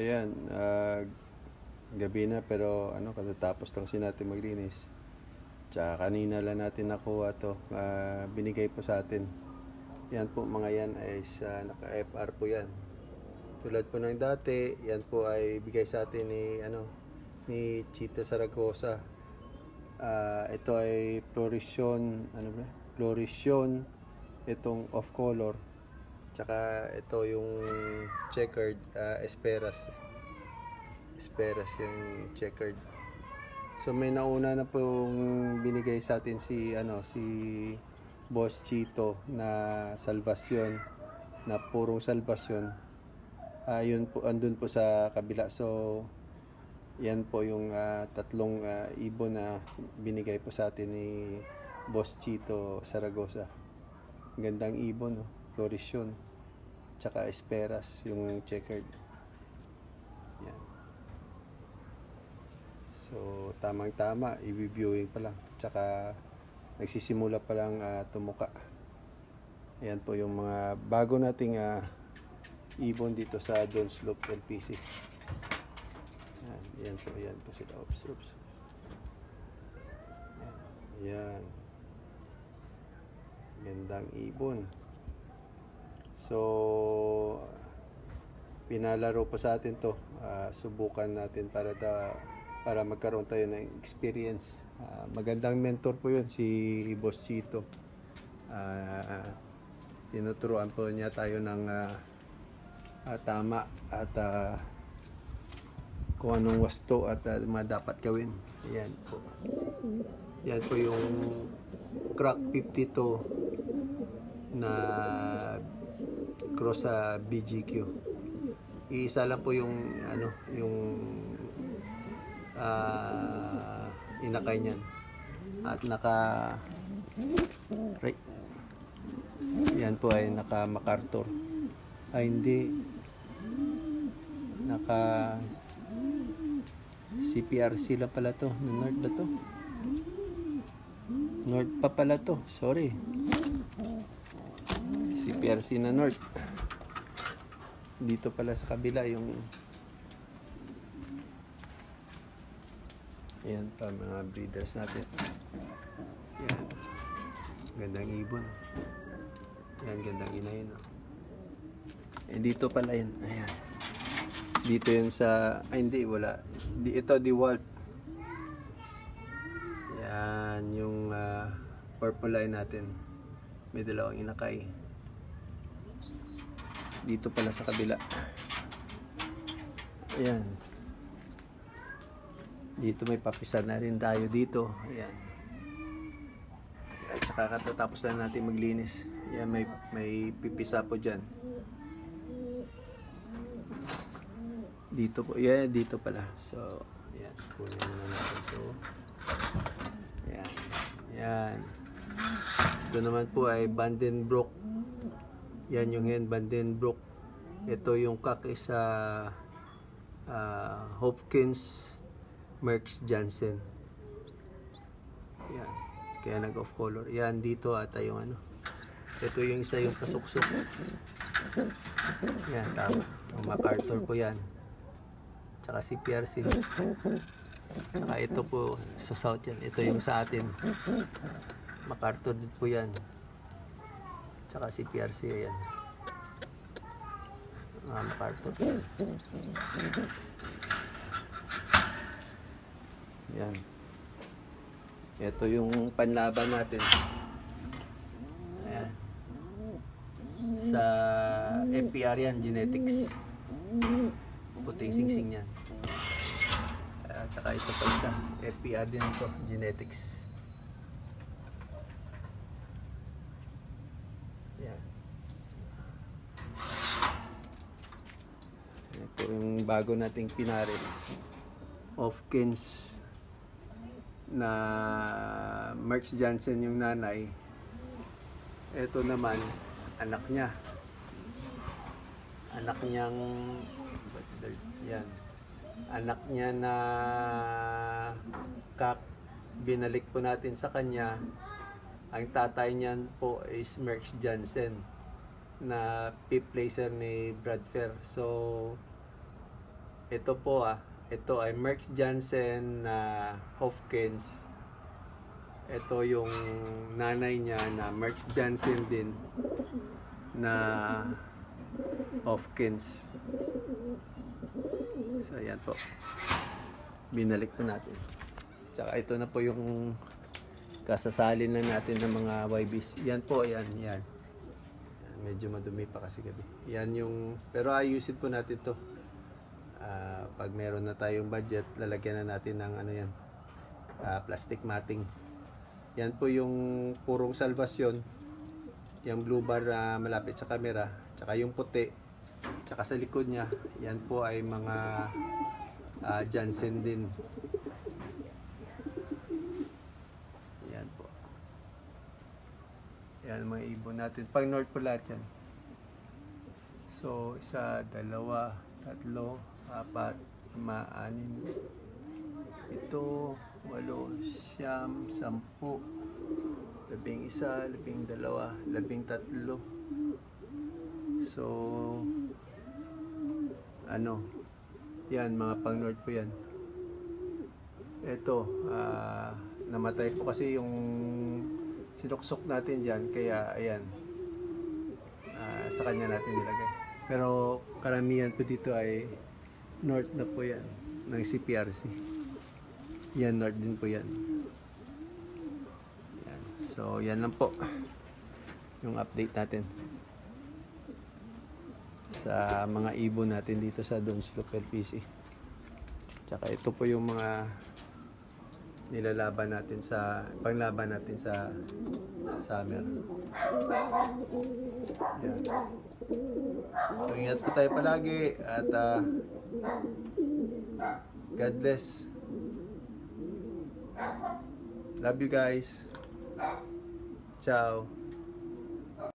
ayan, ah, gabi na pero ano, katatapos lang si natin maglinis. Tsaka kanina lang natin nakuha to, ah, binigay po sa atin. Yan po mga yan ay sa naka-FR po yan. Tulad po ng dati, yan po ay bigay sa atin ni ano ni Chita Saragosa. Ah, ito ay Florisyon, ano ba? Florisyon itong off color. Tsaka ito yung checkered ah, Esperas. Esperas yung checkered. So may nauna na pong binigay sa atin si ano si Boss Chito na salvasyon na purong salvasyon. Ayun po andun po sa kabila. So yan po yung ah, tatlong ah, ibon na binigay po sa atin ni Boss Chito Saragosa. Gandang ibon, no? Florisyon. Tsaka Esperas, yung checkered. Yan. So, tamang-tama, i-viewing pa lang. Tsaka, nagsisimula pa lang ah, tumuka. Ayan po yung mga bago nating ah, ibon dito sa Don Slope LPC. Yan, yan po, yan po sila. Oops, oops. Yan. Gandang ibon. So, pinalaro po sa atin to. Ah, subukan natin para da, para magkaroon tayo ng experience. Ah, magandang mentor po yun, si Boss Chito. Ah, tinuturuan po niya tayo ng ah, ah, tama at ah, kung anong wasto at uh, mga dapat gawin. Yan po. Yan po yung crack 52 na cross sa BGQ. Iisa lang po yung ano, yung ah inakay niyan. At naka right. Yan po ay naka MacArthur. Ay hindi naka CPRC lang pala to. North ba to? North pa pala to. Sorry. CPRC na North. Dito pala sa kabila yung Yan pa mga breeders natin. Yan. Gandang ibon. Yan, gandang ina yun. oh. Eh, dito pala yun. Ayan. Dito yun sa... Ay, hindi. Wala. Di, ito, DeWalt. Yan. Yung ah, purple line natin. May dalawang inakay. Dito pala sa kabila. Ayan. Dito may papisan na rin tayo dito. Ayan. At saka katatapos na natin maglinis. Ayan, may, may pipisa po dyan. Dito po. Yan, dito pala. So, yan. Kunin muna natin ito. Yan. Yan. Ito naman po ay Vandenbroek. Yan yung hen Vandenbroek. Ito yung kak is sa ah, Hopkins Merckx Jansen. Yan. Kaya nag-off color. Yan dito ata yung ano. Ito yung isa yung kasuksok. Yan, tama. Yung MacArthur po yan. Tsaka si PRC. Tsaka ito po sa south yan. Ito yung sa atin. MacArthur din po yan. Tsaka si PRC yan. Mga MacArthur. Yan. Ito yung panlaban natin. Ayan. Sa FPR yan, genetics. Puting singsing yan. At saka ito pa isa. FPR din ito, genetics. Yung bago nating pinarin. Hopkins na Merckx Jansen yung nanay. Ito naman, anak niya. Anak niyang, yan. Anak niya na kak, binalik po natin sa kanya. Ang tatay niyan po is Merckx Jansen na fifth placer ni Brad Fair. So, ito po ah, ito ay Merckx Jansen na Hofkins. Ito yung nanay niya na Merckx Jansen din na Hofkins. So ayan po. Binalik po natin. Tsaka ito na po yung kasasalin na natin ng mga YBs. Yan po, yan. Yan, Medyo madumi pa kasi gabi. Yan yung, pero ayusin po natin to. Ah, pag meron na tayong budget, lalagyan na natin ng ano yan, ah, plastic matting. Yan po yung purong salvasyon. Yung blue bar na malapit sa camera. Tsaka yung puti. Tsaka sa likod niya, yan po ay mga ah, Jansen din. Yan po. Yan mga ibon natin. Pag north po lahat yan. So, isa, dalawa, tatlo, apat, lima, anim, ito, walo, siyam, sampu, labing isa, labing dalawa, labing tatlo. So, ano, yan, mga pang north po yan. Ito, ah, namatay po kasi yung sinuksok natin dyan, kaya ayan, ah, sa kanya natin nilagay. Pero karamihan po dito ay north na po yan, ng CPRC. Yan, north din po yan. yan. So, yan lang po yung update natin sa mga ibon natin dito sa Donslope LPC. Tsaka ito po yung mga nilalaban natin sa panglaban natin sa summer. Yan. Ingat po tayo palagi at ah, God bless. Love you guys. Ciao.